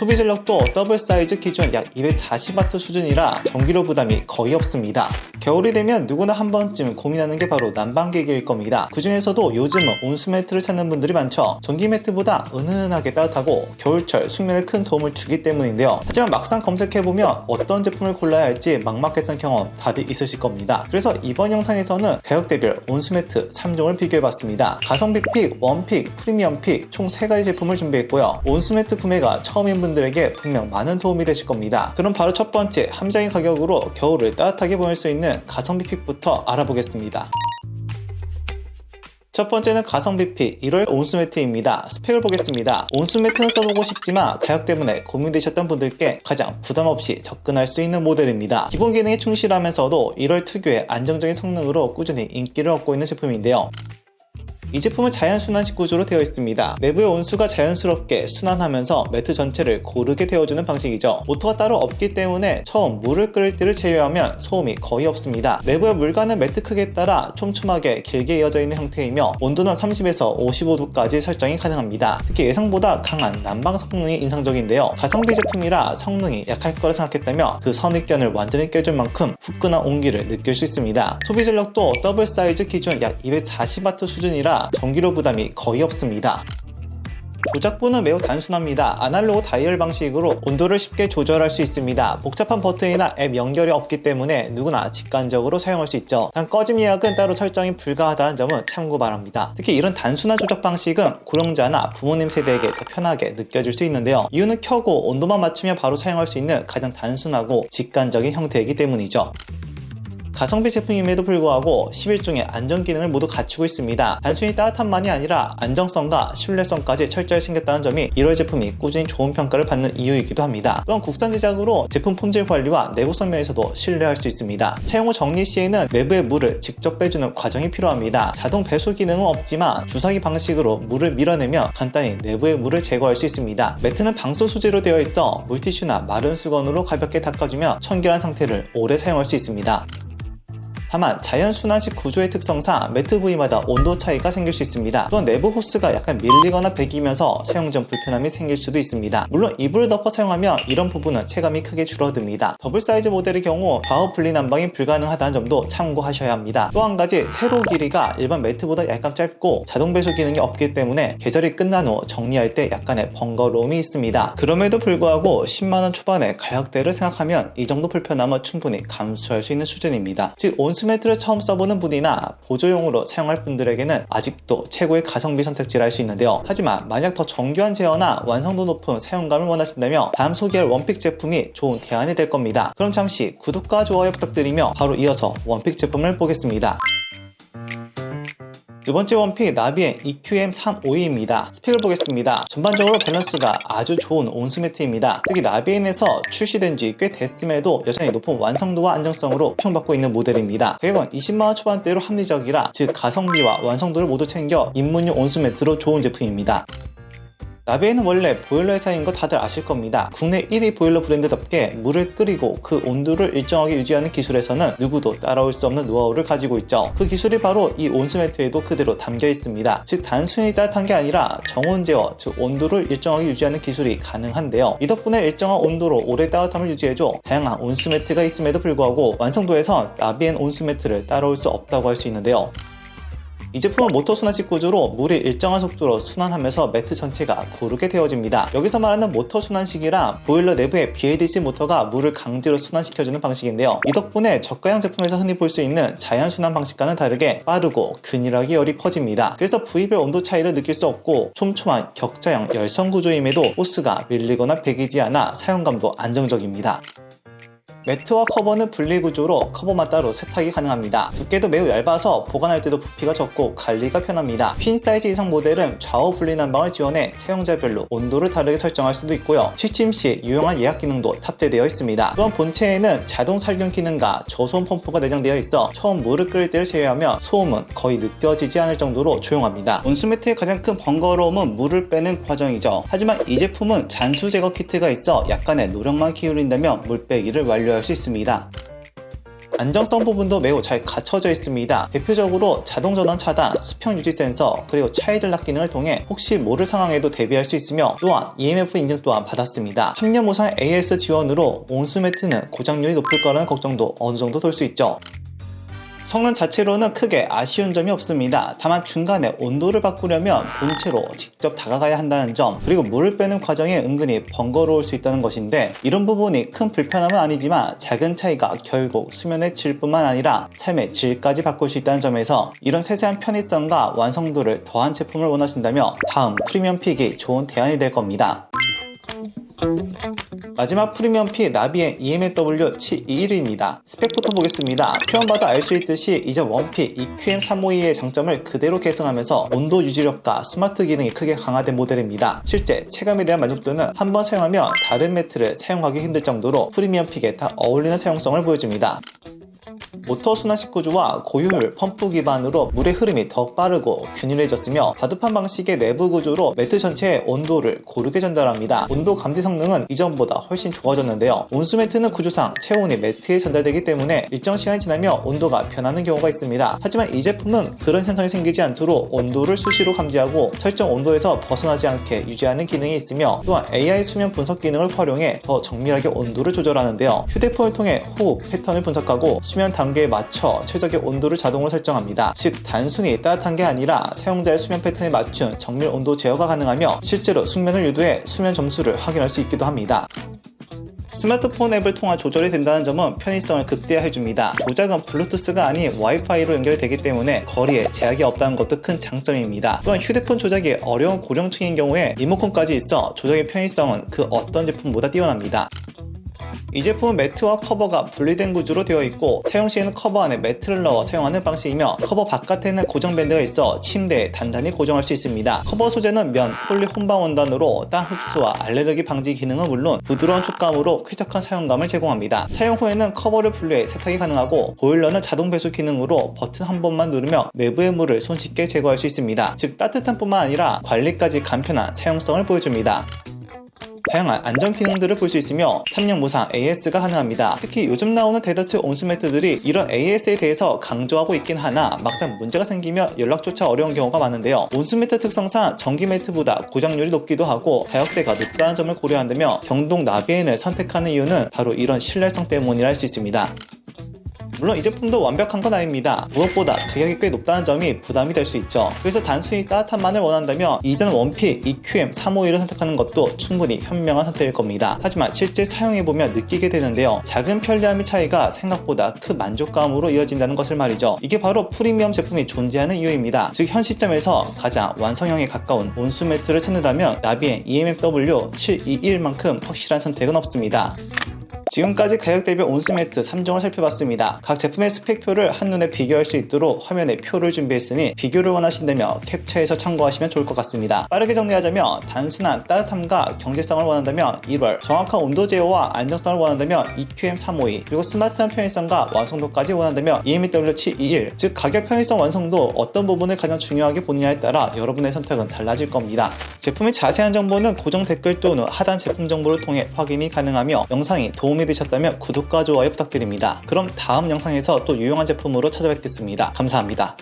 소비 전력도 더블 사이즈 기준 약 240W 수준이라 전기료 부담이 거의 없습니다. 겨울이 되면 누구나 한 번쯤 고민하는 게 바로 난방기기일 겁니다. 그 중에서도 요즘은 온수 매트를 찾는 분들이 많죠. 전기 매트보다 은은하게 따뜻하고 겨울철 숙면에 큰 도움을 주기 때문인데요. 하지만 막상 검색해보면 어떤 제품을 골라야 할지 막막했던 경험 다들 있으실 겁니다. 그래서 이번 영상에서는 가격대별 온수 매트 3종을 비교해봤습니다. 가성비 픽, 원픽, 프리미엄 픽 총 3가지 제품을 준비했고요. 온수 매트 구매가 처음인 분 들에게 분명 많은 도움이 되실 겁니다. 그럼 바로 첫 번째 함장의 가격으로 겨울을 따뜻하게 보낼 수 있는 가성비 픽부터 알아보겠습니다. 첫 번째는 가성비 픽 1월 온수 매트입니다. 스펙을 보겠습니다. 온수 매트는 써보고 싶지만 가격 때문에 고민되셨던 분들께 가장 부담 없이 접근할 수 있는 모델입니다. 기본 기능에 충실하면서도 1월 특유의 안정적인 성능으로 꾸준히 인기를 얻고 있는 제품인데요. 이 제품은 자연순환식 구조로 되어 있습니다. 내부의 온수가 자연스럽게 순환하면서 매트 전체를 고르게 데워주는 방식이죠. 모터가 따로 없기 때문에 처음 물을 끓일 때를 제외하면 소음이 거의 없습니다. 내부의 물과는 매트 크기에 따라 촘촘하게 길게 이어져 있는 형태이며 온도는 30에서 55도까지 설정이 가능합니다. 특히 예상보다 강한 난방 성능이 인상적인데요. 가성비 제품이라 성능이 약할 거라 생각했다면 그 선입견을 완전히 깨줄 만큼 후끈한 온기를 느낄 수 있습니다. 소비 전력도 더블 사이즈 기준 약 240W 수준이라 전기료 부담이 거의 없습니다. 조작부는 매우 단순합니다. 아날로그 다이얼 방식으로 온도를 쉽게 조절할 수 있습니다. 복잡한 버튼이나 앱 연결이 없기 때문에 누구나 직관적으로 사용할 수 있죠. 단 꺼짐 예약은 따로 설정이 불가하다는 점은 참고 바랍니다. 특히 이런 단순한 조작 방식은 고령자나 부모님 세대에게 더 편하게 느껴질 수 있는데요. 이유는 켜고 온도만 맞추면 바로 사용할 수 있는 가장 단순하고 직관적인 형태이기 때문이죠. 가성비 제품임에도 불구하고 11종의 안전 기능을 모두 갖추고 있습니다. 단순히 따뜻함만이 아니라 안정성과 신뢰성까지 철저히 챙겼다는 점이 1월 제품이 꾸준히 좋은 평가를 받는 이유이기도 합니다. 또한 국산 제작으로 제품 품질 관리와 내구성 면에서도 신뢰할 수 있습니다. 사용 후 정리 시에는 내부의 물을 직접 빼주는 과정이 필요합니다. 자동 배수 기능은 없지만 주사기 방식으로 물을 밀어내면 간단히 내부의 물을 제거할 수 있습니다. 매트는 방수 소재로 되어 있어 물티슈나 마른 수건으로 가볍게 닦아주면 청결한 상태를 오래 사용할 수 있습니다. 다만 자연 순환식 구조의 특성상 매트 부위마다 온도 차이가 생길 수 있습니다. 또한 내부 호스가 약간 밀리거나 배기면서 사용 전 불편함이 생길 수도 있습니다. 물론 이불을 덮어 사용하면 이런 부분은 체감이 크게 줄어듭니다. 더블 사이즈 모델의 경우 바우 분리 난방이 불가능하다는 점도 참고하셔야 합니다. 또 한 가지 세로 길이가 일반 매트보다 약간 짧고 자동 배수 기능이 없기 때문에 계절이 끝난 후 정리할 때 약간의 번거로움이 있습니다. 그럼에도 불구하고 10만원 초반의 가격대를 생각하면 이 정도 불편함은 충분히 감수할 수 있는 수준입니다. 즉 온수 매트를 처음 써보는 분이나 보조용으로 사용할 분들에게는 아직도 최고의 가성비 선택지를 할수 있는데요. 하지만 만약 더 정교한 제어나 완성도 높은 사용감을 원하신다면 다음 소개할 원픽 제품이 좋은 대안이 될 겁니다. 그럼 잠시 구독과 좋아요 부탁드리며 바로 이어서 원픽 제품을 보겠습니다. 두 번째 원픽 나비의 EQM352입니다. 스펙을 보겠습니다. 전반적으로 밸런스가 아주 좋은 온수 매트입니다. 특히 나비엔에서 출시된 지 꽤 됐음에도 여전히 높은 완성도와 안정성으로 평받고 있는 모델입니다. 가격은 20만원 초반대로 합리적이라 즉 가성비와 완성도를 모두 챙겨 입문용 온수 매트로 좋은 제품입니다. 나베는 원래 보일러 회사인 거 다들 아실 겁니다. 국내 1위 보일러 브랜드답게 물을 끓이고 그 온도를 일정하게 유지하는 기술에서는 누구도 따라올 수 없는 노하우를 가지고 있죠. 그 기술이 바로 이 온수매트에도 그대로 담겨 있습니다. 즉 단순히 따뜻한 게 아니라 정온 제어, 즉 온도를 일정하게 유지하는 기술이 가능한데요. 이 덕분에 일정한 온도로 오래 따뜻함을 유지해줘 다양한 온수매트가 있음에도 불구하고 완성도에선 나비엔 온수매트를 따라올 수 없다고 할 수 있는데요. 이 제품은 모터 순환식 구조로 물이 일정한 속도로 순환하면서 매트 전체가 고르게 데워집니다. 여기서 말하는 모터 순환식이란 보일러 내부의 BADC 모터가 물을 강제로 순환시켜주는 방식인데요. 이 덕분에 저가형 제품에서 흔히 볼 수 있는 자연 순환 방식과는 다르게 빠르고 균일하게 열이 퍼집니다. 그래서 부위별 온도 차이를 느낄 수 없고 촘촘한 격자형 열선 구조임에도 호스가 밀리거나 배기지 않아 사용감도 안정적입니다. 매트와 커버는 분리 구조로 커버만 따로 세탁이 가능합니다. 두께도 매우 얇아서 보관할 때도 부피가 적고 관리가 편합니다. 퀸 사이즈 이상 모델은 좌우 분리 난방을 지원해 사용자별로 온도를 다르게 설정할 수도 있고요. 취침 시 유용한 예약 기능도 탑재되어 있습니다. 또한 본체에는 자동 살균 기능과 저소음 펌프가 내장되어 있어 처음 물을 끓일 때를 제외하면 소음은 거의 느껴지지 않을 정도로 조용합니다. 온수 매트의 가장 큰 번거로움은 물을 빼는 과정이죠. 하지만 이 제품은 잔수 제거 키트가 있어 약간의 노력만 기울인다면 물 빼기를 완료 할 수 있습니다. 안정성 부분도 매우 잘 갖춰져 있습니다. 대표적으로 자동 전원 차단, 수평 유지 센서, 그리고 차이들락 기능을 통해 혹시 모를 상황에도 대비할 수 있으며 또한 EMF 인증 또한 받았습니다. 3년 무상 AS 지원으로 온수 매트는 고장률이 높을 거라는 걱정도 어느 정도 덜수 있죠. 성능 자체로는 크게 아쉬운 점이 없습니다. 다만 중간에 온도를 바꾸려면 본체로 직접 다가가야 한다는 점, 그리고 물을 빼는 과정이 은근히 번거로울 수 있다는 것인데 이런 부분이 큰 불편함은 아니지만 작은 차이가 결국 수면의 질뿐만 아니라 삶의 질까지 바꿀 수 있다는 점에서 이런 세세한 편의성과 완성도를 더한 제품을 원하신다면 다음 프리미엄 픽이 좋은 대안이 될 겁니다. 마지막 프리미엄 픽 나비의 EMW 721입니다. 스펙부터 보겠습니다. 표현봐도 알 수 있듯이 이전 원픽 EQM352의 장점을 그대로 계승하면서 온도 유지력과 스마트 기능이 크게 강화된 모델입니다. 실제 체감에 대한 만족도는 한 번 사용하면 다른 매트를 사용하기 힘들 정도로 프리미엄 픽에 다 어울리는 사용성을 보여줍니다. 모터 순환식 구조와 고효율 펌프 기반으로 물의 흐름이 더 빠르고 균일해졌으며 바둑판 방식의 내부 구조로 매트 전체의 온도를 고르게 전달합니다. 온도 감지 성능은 이전보다 훨씬 좋아졌는데요. 온수 매트는 구조상 체온이 매트에 전달되기 때문에 일정 시간이 지나면 온도가 변하는 경우가 있습니다. 하지만 이 제품은 그런 현상이 생기지 않도록 온도를 수시로 감지하고 설정 온도에서 벗어나지 않게 유지하는 기능이 있으며 또한 AI 수면 분석 기능을 활용해 더 정밀하게 온도를 조절하는데요. 휴대폰을 통해 호흡 패턴을 분석하고 수면 단계에 맞춰 최적의 온도를 자동으로 설정합니다. 즉 단순히 따뜻한 게 아니라 사용자의 수면 패턴에 맞춘 정밀 온도 제어가 가능하며 실제로 숙면을 유도해 수면 점수를 확인할 수 있기도 합니다. 스마트폰 앱을 통한 조절이 된다는 점은 편의성을 극대화해줍니다. 조작은 블루투스가 아닌 와이파이로 연결되기 때문에 거리에 제약이 없다는 것도 큰 장점입니다. 또한 휴대폰 조작이 어려운 고령층인 경우에 리모컨까지 있어 조작의 편의성은 그 어떤 제품보다 뛰어납니다. 이 제품은 매트와 커버가 분리된 구조로 되어 있고 사용 시에는 커버 안에 매트를 넣어 사용하는 방식이며 커버 바깥에는 고정 밴드가 있어 침대에 단단히 고정할 수 있습니다. 커버 소재는 면, 폴리 혼방 원단으로 땅 흡수와 알레르기 방지 기능은 물론 부드러운 촉감으로 쾌적한 사용감을 제공합니다. 사용 후에는 커버를 분리해 세탁이 가능하고 보일러는 자동 배수 기능으로 버튼 한 번만 누르면 내부의 물을 손쉽게 제거할 수 있습니다. 즉 따뜻한 뿐만 아니라 관리까지 간편한 사용성을 보여줍니다. 다양한 안전 기능들을 볼 수 있으며 3년 무상 AS가 가능합니다. 특히 요즘 나오는 대다수 온수 매트들이 이런 AS에 대해서 강조하고 있긴 하나 막상 문제가 생기면 연락조차 어려운 경우가 많은데요. 온수 매트 특성상 전기 매트보다 고장률이 높기도 하고 가격대가 높다는 점을 고려한다면 경동 나비엔을 선택하는 이유는 바로 이런 신뢰성 때문이라 할 수 있습니다. 물론 이 제품도 완벽한 건 아닙니다. 무엇보다 가격이 꽤 높다는 점이 부담이 될 수 있죠. 그래서 단순히 따뜻한만을 원한다면 이전 원픽 EQM 351을 선택하는 것도 충분히 현명한 선택일 겁니다. 하지만 실제 사용해보면 느끼게 되는데요. 작은 편리함의 차이가 생각보다 큰 만족감으로 이어진다는 것을 말이죠. 이게 바로 프리미엄 제품이 존재하는 이유입니다. 즉 현 시점에서 가장 완성형에 가까운 온수 매트를 찾는다면 나비엔 EMFW 721만큼 확실한 선택은 없습니다. 지금까지 가격 대비 온수 매트 3종을 살펴봤습니다. 각 제품의 스펙표를 한눈에 비교할 수 있도록 화면에 표를 준비했으니 비교를 원하신다면 캡처해서 참고하시면 좋을 것 같습니다. 빠르게 정리하자면 단순한 따뜻함과 경제성을 원한다면 1월, 정확한 온도 제어와 안정성을 원한다면 EQM352, 그리고 스마트한 편의성과 완성도까지 원한다면 EMW721, 즉 가격 편의성 완성도 어떤 부분을 가장 중요하게 보느냐에 따라 여러분의 선택은 달라질 겁니다. 제품의 자세한 정보는 고정 댓글 또는 하단 제품 정보를 통해 확인이 가능하며 영상이 도움이 되셨다면 구독과 좋아요 부탁드립니다. 그럼 다음 영상에서 또 유용한 제품으로 찾아뵙겠습니다. 감사합니다.